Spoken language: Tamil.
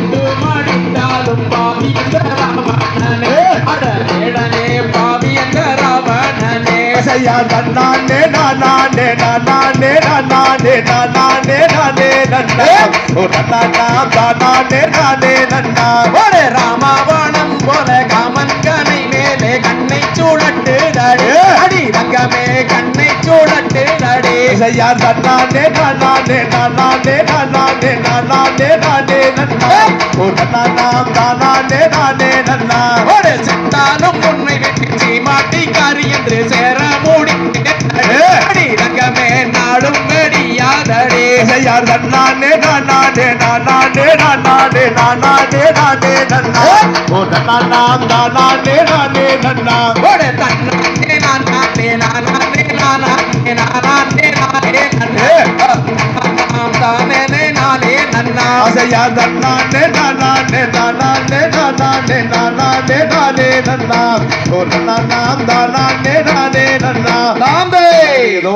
சென்று மடிந்தாலும் பாவி என்ற ராவணனே அட வேடனே பாவி என்ற ராவணனே ஐயா நன்னானே நானே நானே நானே நானே நானே நன்னா. ஒரு நானா நானே நானே நன்னா. ஒரு ராமாவணம் போல காமன் கனை மேலே கண்ணை சூழட்டு தடு அடி ரங்கமே கண்ணை சூழட்டு தடே ஐயா நன்னானே நானே நானே நானே நன்னா நானா நானே நானே நன்னா ஒரு செத்தாலும் உன்னை வெட்டி மாட்டிக்காரி என்று சேர மூடி ரங்கமே நாடும் வெடியாதடே. ஐயா நன்னானே நானே நானே நானே நானே நானே நன்னா. ஒரு நானா நானே நானே நன்னா. ஒரு தன்னானே நானே நானே நானே நானே நானே நன்னே. தானே நானே நன்னா. நன்னானே நானே நானே நானே நானே நானே நன்னா ஒரு நானா நானே நானே நன்னா நாம்பே இதோ